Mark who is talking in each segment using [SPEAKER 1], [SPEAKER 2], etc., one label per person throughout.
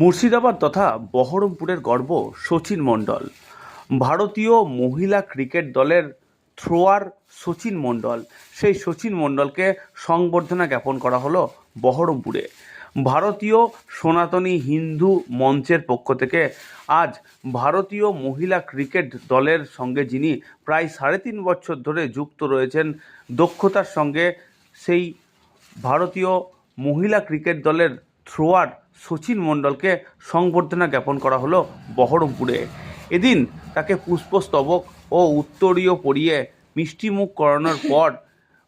[SPEAKER 1] মুর্শিদাবাদ তথা বহরমপুরের গর্ব সচিন মণ্ডল। ভারতীয় মহিলা ক্রিকেট দলের থ্রোয়ার সচিন মণ্ডল। সেই সচিন মণ্ডলকে সংবর্ধনা জ্ঞাপন করা হলো বহরমপুরে। ভারতীয় সনাতনী হিন্দু মঞ্চের পক্ষ থেকে আজ ভারতীয় মহিলা ক্রিকেট দলের সঙ্গে যিনি প্রায় সাড়ে তিন বছর ধরে যুক্ত রয়েছেন, দক্ষতার সঙ্গে সেই ভারতীয় মহিলা ক্রিকেট দলের থ্রোয়ার সচিন মণ্ডলকে সংবর্ধনা জ্ঞাপন করা হলো বহরমপুরে। এদিন তাকে পুষ্পস্তবক ও উত্তরীয় পরিয়ে মিষ্টিমুখ করানোর পর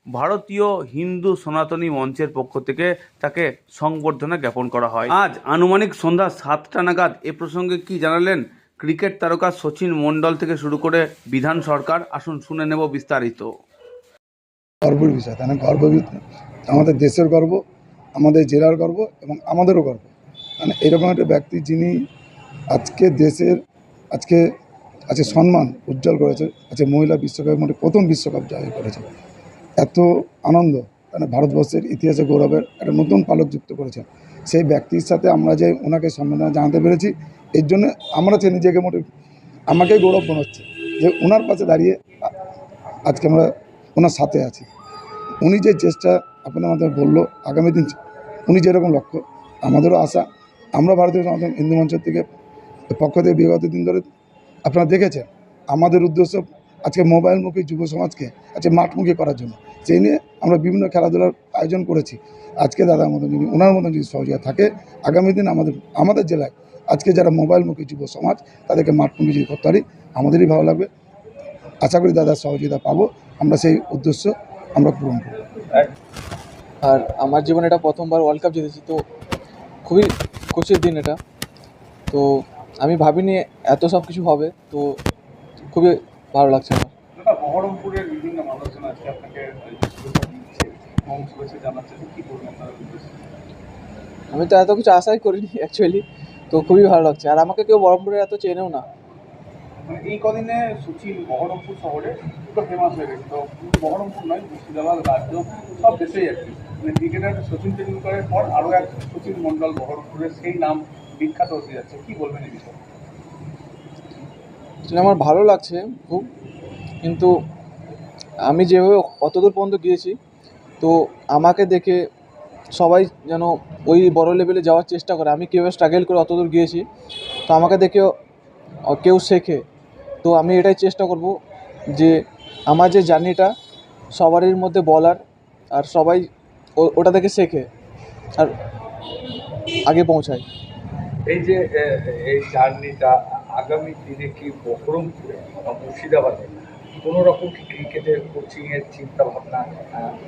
[SPEAKER 1] ভারতীয় হিন্দু সনাতনী মঞ্চের পক্ষ থেকে তাকে সংবর্ধনা জ্ঞাপন করা হয়। আজ আনুমানিক সন্ধ্যা সাতটা নাগাদ এ প্রসঙ্গে কি জানালেন ক্রিকেট তারকা সচিন মণ্ডল থেকে শুরু করে বিধান সরকার? আসুন শুনে নেব বিস্তারিত।
[SPEAKER 2] গর্বের বিষয় না? গর্ব আমাদের দেশের গর্ব, আমাদের জেলার গর্ব এবং আমাদেরও গর্ব। মানে এরকম একটা ব্যক্তি যিনি আজকে দেশের, আজকে আজকে সম্মান উজ্জ্বল করেছে, আজকে মহিলা বিশ্বকাপের মধ্যে প্রথম বিশ্বকাপ জয় করেছে। এত আনন্দ মানে ভারতবর্ষের ইতিহাসে গৌরবের একটা নতুন পালক যুক্ত করেছে। সেই ব্যক্তির সাথে আমরা যে ওনাকে সম্মাননা জানাতে পেরেছি, এর জন্য আমরা সে নিজেকে মোটে আমাকেই গৌরব মনে হচ্ছে যে ওনার পাশে দাঁড়িয়ে আজকে আমরা ওনার সাথে আছি। উনি যে চেষ্টা আপনার মাধ্যমে বলল, আগামী দিন উনি যেরকম লক্ষ্য, আমাদেরও আশা আমরা ভারতীয় সনাতন হিন্দু মঞ্চের থেকে পক্ষ থেকে বিগত দিন ধরে আপনারা দেখেছেন, আমাদের উদ্দেশ্য আজকে মোবাইলমুখী যুব সমাজকে আজকে মাঠমুখী করার জন্য। সেই নিয়ে আমরা বিভিন্ন খেলাধুলার আয়োজন করেছি। আজকে দাদার মতন যদি, ওনার মতন যদি সহযোগিতা থাকে, আগামী দিন আমাদের আমাদের জেলায় আজকে যারা মোবাইলমুখী যুব সমাজ, তাদেরকে মাঠমুখী যদি করতে পারি, আমাদেরই ভালো লাগবে। আশা করি দাদার সহযোগিতা পাবো। আমরা সেই উদ্দেশ্য আমরা পূরণ করব।
[SPEAKER 3] আর আমার জীবনে এটা প্রথমবার ওয়ার্ল্ড কাপ জিতেছি, তো খুবই খুশির দিন এটা। তো আমি ভাবিনি এত সব কিছু হবে তো খুবই ভালো লাগছে আমার।
[SPEAKER 4] বহরমপুরের বিভিন্ন মানুষজন আজকে আপনাকে
[SPEAKER 3] আমি তো এত কিছু আশাই করিনি অ্যাকচুয়ালি তো খুবই ভালো লাগছে। আর আমাকে কেউ বহরমপুরে এত চেনেও না।
[SPEAKER 4] মানে এই কদিনে সচিন, বহরমপুর শহরে দুটো ফেমাস হয়ে গেছে। তো বহরমপুর নয়, মুর্শিদাবাদ, রাজ্য, সব দেশেই আর কি। মানে ক্রিকেটার সচিন তেন্ডুলকরের পর আরও এক সচিন মণ্ডল বহরমপুরের সেই নাম বিখ্যাত হতে যাচ্ছে। কি বলবেন এই বিষয়ে?
[SPEAKER 3] আসলে আমার ভালো লাগছে খুব। কিন্তু আমি যেভাবে অতদূর পর্যন্ত গিয়েছি, তো আমাকে দেখে সবাই যেন ওই বড় লেভেলে যাওয়ার চেষ্টা করে। আমি কীভাবে স্ট্রাগল করে অতদূর গিয়েছি, তো আমাকে দেখেও কেউ শেখে। তো আমি এটাই চেষ্টা করব যে আমার যে জার্নিটা সবারই মধ্যে বলার আর সবাই ও- ওটা থেকে শেখে আর আগে পৌঁছায়।
[SPEAKER 5] এই যে এই জার্নিটা আগামী দিনে কি বহরমপুরে বা মুর্শিদাবাদে কোনো রকম কি ক্রিকেটের কোচিংয়ের চিন্তা ভাবনা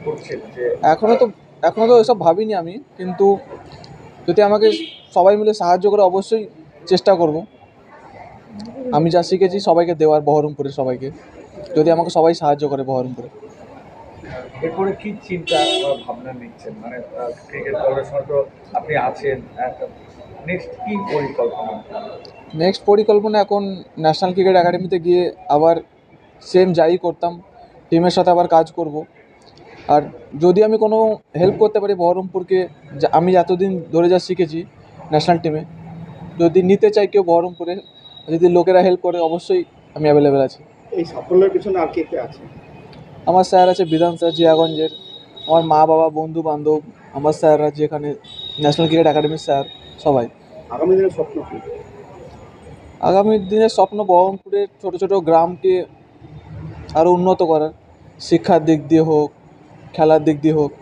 [SPEAKER 5] করছেন যে
[SPEAKER 3] এখনও তো এখনও তো এসব ভাবিনি আমি কিন্তু যদি আমাকে সবাই মিলে সাহায্য করে অবশ্যই চেষ্টা করব। আমি যা শিখেছি সবাইকে দেওয়ার বহরমপুরে সবাইকে। যদি আমাকে সবাই সাহায্য করে বহরমপুরে।
[SPEAKER 5] এরপরে কি চিন্তা ভাবনা নিচ্ছেন? মানে ক্রিকেট তো আপনি আছেন নেক্সট কি পরিকল্পনা?
[SPEAKER 3] নেক্সট পরিকল্পনা এখন ন্যাশনাল ক্রিকেট একাডেমিতে গিয়ে আবার সেম যাই করতাম টিমের সাথে আবার কাজ করব। আর যদি আমি কোনো হেল্প করতে পারি বহরমপুরকে যা আমি এতদিন ধরে যা শিখেছি ন্যাশনাল টিমে যদি নিতে চাই কেউ বহরমপুরে যদি লোকেরা হেল্প করে অবশ্যই আমি অ্যাভেলেবেল আছি।
[SPEAKER 4] এই সাফল্যের পিছনে আর কে কে আছে?
[SPEAKER 3] আমার স্যার আছে বিধান স্যার জিয়াগঞ্জের আমার মা বাবা বন্ধু বান্ধব আমার স্যাররা যেখানে ন্যাশনাল ক্রিকেট একাডেমির স্যার সবাই।
[SPEAKER 4] আগামী দিনের স্বপ্ন কি?
[SPEAKER 3] আগামী দিনের স্বপ্ন বহরমপুরের ছোটো ছোটো গ্রামকে আরও উন্নত করার শিক্ষার দিক দিয়ে হোক খেলার দিক দিয়ে হোক।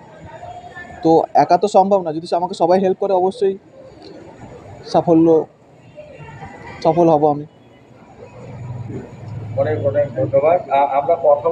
[SPEAKER 3] তো একা তো সম্ভব না যদি আমাকে সবাই হেল্প করে অবশ্যই সাফল্য সফল হব আমি।
[SPEAKER 5] অনেক অনেক ধন্যবাদ। আমরা কথা